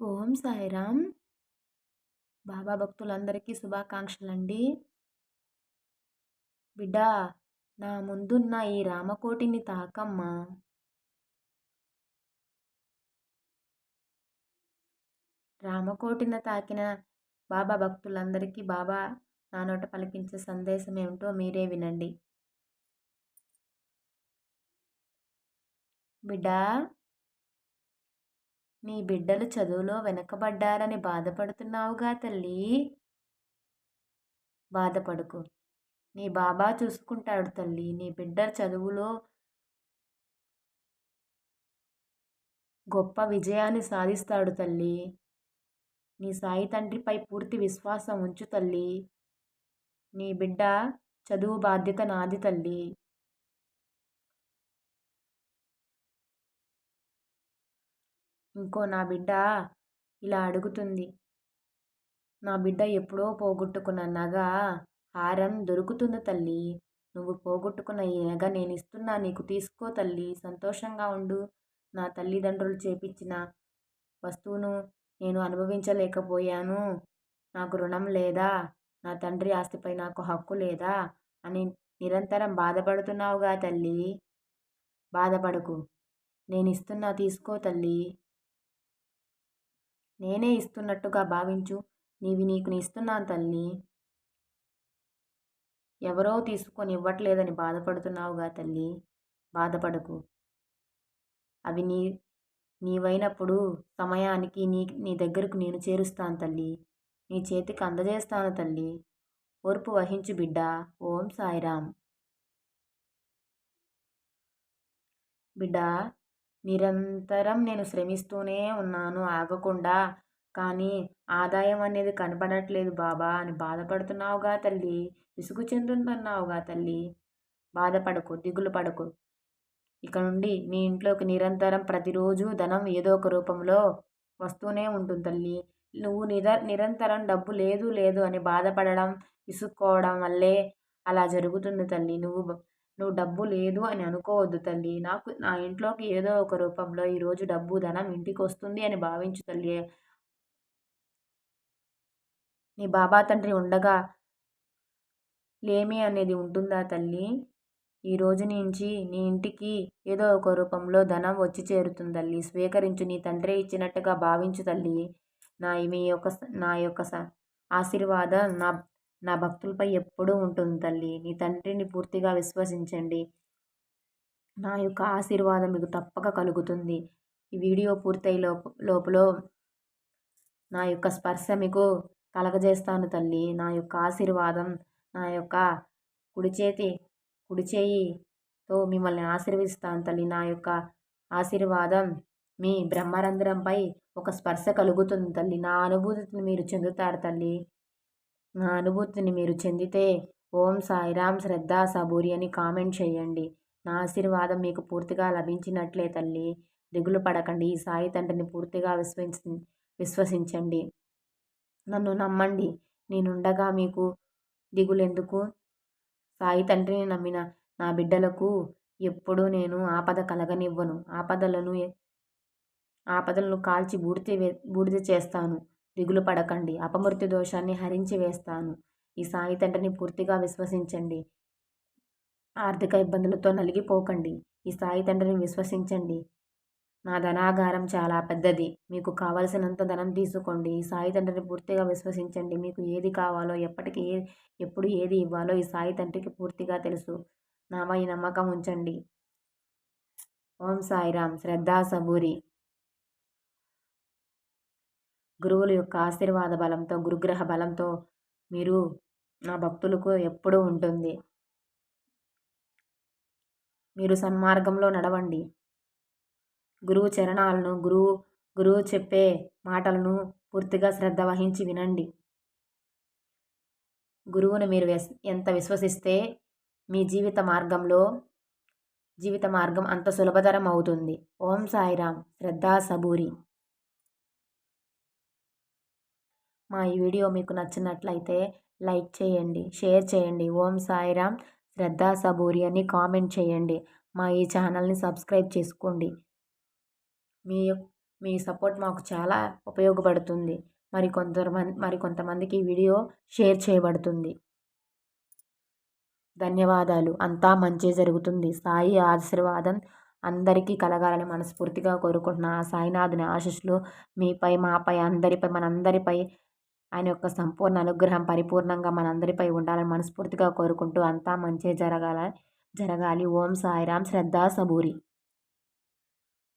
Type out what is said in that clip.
ఓం సాయిరామ్. బాబా భక్తులందరికీ శుభాకాంక్షలండి. బిడ్డా నా ముందున్న ఈ రామకోటిని తాకమ్మా. రామకోటిని తాకిన బాబా భక్తులందరికీ బాబా నా నోట పలికించే సందేశం ఏమిటో మీరే వినండి. బిడ్డా నీ బిడ్డలు చదువులో వెనకబడ్డారని బాధపడుతున్నావుగా తల్లి. బాధపడుకు. నీ బాబా చూసుకుంటాడు తల్లి. నీ బిడ్డ చదువులో గొప్ప విజయాన్ని సాధిస్తాడు తల్లి. నీ సాయి తండ్రిపై పూర్తి విశ్వాసం ఉంచు తల్లి. నీ బిడ్డ చదువు బాధ్యత నాది తల్లి. ఇంకో నా బిడ్డ ఇలా అడుగుతుంది. నా బిడ్డ ఎప్పుడో పోగొట్టుకున్న నగ హారం దొరుకుతుంది తల్లి. నువ్వు పోగొట్టుకున్న ఈ నగ నేను ఇస్తున్నా నీకు తీసుకో తల్లి. సంతోషంగా ఉండు. నా తల్లిదండ్రులు చేపించిన వస్తువును నేను అనుభవించలేకపోయాను. నాకు రుణం లేదా? నా తండ్రి ఆస్తిపై నాకు హక్కు లేదా? అని నిరంతరం బాధపడుతున్నావుగా తల్లి. బాధపడకు. నేను ఇస్తున్నా తీసుకో తల్లి. నేనే ఇస్తున్నట్టుగా భావించు. నీవి నీకు ఇస్తున్నాను తల్లి. ఎవరో తీసుకొని ఇవ్వట్లేదని బాధపడుతున్నావుగా తల్లి. బాధపడకు. అవి నీ నీవైనప్పుడు సమయానికి నీ నీ దగ్గరకు నేను చేరుస్తాను తల్లి. నీ చేతికి అందజేస్తాను తల్లి. ఓర్పు వహించు బిడ్డ. ఓం సాయిరామ్. బిడ్డ నిరంతరం నేను శ్రమిస్తూనే ఉన్నాను ఆగకుండా. కానీ ఆదాయం అనేది కనపడట్లేదు బాబా అని బాధపడుతున్నావుగా తల్లి. విసుగు చెందుతున్నావుగా తల్లి. బాధపడకు దిగులు పడకు. ఇక నుండి మీ ఇంట్లోకి నిరంతరం ప్రతిరోజు ధనం ఏదో ఒక రూపంలో వస్తూనే ఉంటుంది తల్లి. నువ్వు నిర నిరంతరం డబ్బు లేదు లేదు అని బాధపడడం విసుక్కోవడం వల్లే అలా జరుగుతుంది తల్లి. నువ్వు నువ్వు డబ్బు లేదు అని అనుకోవద్దు తల్లి. నాకు నా ఇంట్లోకి ఏదో ఒక రూపంలో ఈరోజు డబ్బు ధనం ఇంటికి వస్తుంది అని భావించు తల్లి. నీ బాబా తండ్రి ఉండగా లేమి అనేది ఉంటుందా తల్లి? ఈ రోజు నుంచి నీ ఇంటికి ఏదో ఒక రూపంలో ధనం వచ్చి చేరుతుంది తల్లి. స్వీకరించు నీ తండ్రి ఇచ్చినట్టుగా భావించు తల్లి. నా మీ యొక్క నా యొక్క ఆశీర్వాదం నా నా భక్తులపై ఎప్పుడూ ఉంటుంది తల్లి. నీ తండ్రిని పూర్తిగా విశ్వసించండి. నా యొక్క ఆశీర్వాదం మీకు తప్పక కలుగుతుంది. ఈ వీడియో పూర్తయి లోపు లోపల నా యొక్క స్పర్శ మీకు కలగజేస్తాను తల్లి. నా యొక్క ఆశీర్వాదం నా యొక్క కుడి చేతి కుడి చేయితో మిమ్మల్ని ఆశీర్వదిస్తాను తల్లి. నా యొక్క ఆశీర్వాదం మీ బ్రహ్మరంధ్రంపై ఒక స్పర్శ కలుగుతుంది తల్లి. నా అనుభూతిని మీరు చెందుతారు తల్లి. నా అనుభూతిని మీరు చెందితే ఓం సాయిరామ్ శ్రద్ధా సబూరి అని కామెంట్ చేయండి. నా ఆశీర్వాదం మీకు పూర్తిగా లభించినట్లే తల్లి. దిగులు పడకండి. ఈ సాయి తండ్రిని పూర్తిగా విశ్వసి విశ్వసించండి. నన్ను నమ్మండి. నేనుండగా మీకు దిగులెందుకు? సాయి తండ్రిని నమ్మిన నా బిడ్డలకు ఎప్పుడూ నేను ఆపద కలగనివ్వను. ఆపదలను ఆపదలను కాల్చి బూడిద బూడిద చేస్తాను. దిగులు పడకండి. అపమృత్యు దోషాన్ని హరించి వేస్తాను. ఈ సాయి తండ్రిని పూర్తిగా విశ్వసించండి. ఆర్థిక ఇబ్బందులతో నలిగిపోకండి. ఈ సాయి తండ్రిని విశ్వసించండి. నా ధనాగారం చాలా పెద్దది. మీకు కావలసినంత ధనం తీసుకోండి. ఈ సాయి తండ్రిని పూర్తిగా విశ్వసించండి. మీకు ఏది కావాలో ఎప్పటికి ఏ ఎప్పుడు ఏది ఇవ్వాలో ఈ సాయి తండ్రికి పూర్తిగా తెలుసు. నాపై నమ్మకం ఉంచండి. ఓం సాయిరామ్. శ్రద్ధా సబూరి. గురువుల యొక్క ఆశీర్వాద బలంతో గురుగ్రహ బలంతో మీరు నా భక్తులకు ఎప్పుడూ ఉంటుంది. మీరు సన్మార్గంలో నడవండి. గురువు చరణాలను గురువు గురువు చెప్పే మాటలను పూర్తిగా శ్రద్ధ వహించి వినండి. గురువును మీరు ఎంత విశ్వసిస్తే మీ జీవిత మార్గంలో జీవిత మార్గం అంత సులభతరం అవుతుంది. ఓం సాయిరామ్. శ్రద్ధా సబూరి. మా ఈ వీడియో మీకు నచ్చినట్లయితే లైక్ చేయండి షేర్ చేయండి. ఓం సాయిరామ్. శ్రద్ధా సబూరి అని కామెంట్ చేయండి. మా ఈ ఛానల్ని సబ్స్క్రైబ్ చేసుకోండి. మీ మీ సపోర్ట్ మాకు చాలా ఉపయోగపడుతుంది. మరి కొంతమంది మరి కొంతమందికి ఈ వీడియో షేర్ చేయబడుతుంది. ధన్యవాదాలు. అంతా మంచి జరుగుతుంది. సాయి ఆశీర్వాదం అందరికీ కలగాలని మనస్ఫూర్తిగా కోరుకుంటున్న. ఆ సాయినాథుని ఆశీస్సులు మీపై మాపై అందరిపై మనందరిపై ఆయన యొక్క సంపూర్ణ అనుగ్రహం పరిపూర్ణంగా మనందరిపై ఉండాలని మనస్ఫూర్తిగా కోరుకుంటూ అంతా మంచి జరగాల జరగాలి. ఓం సాయిరామ్ శ్రద్ధా సబూరి.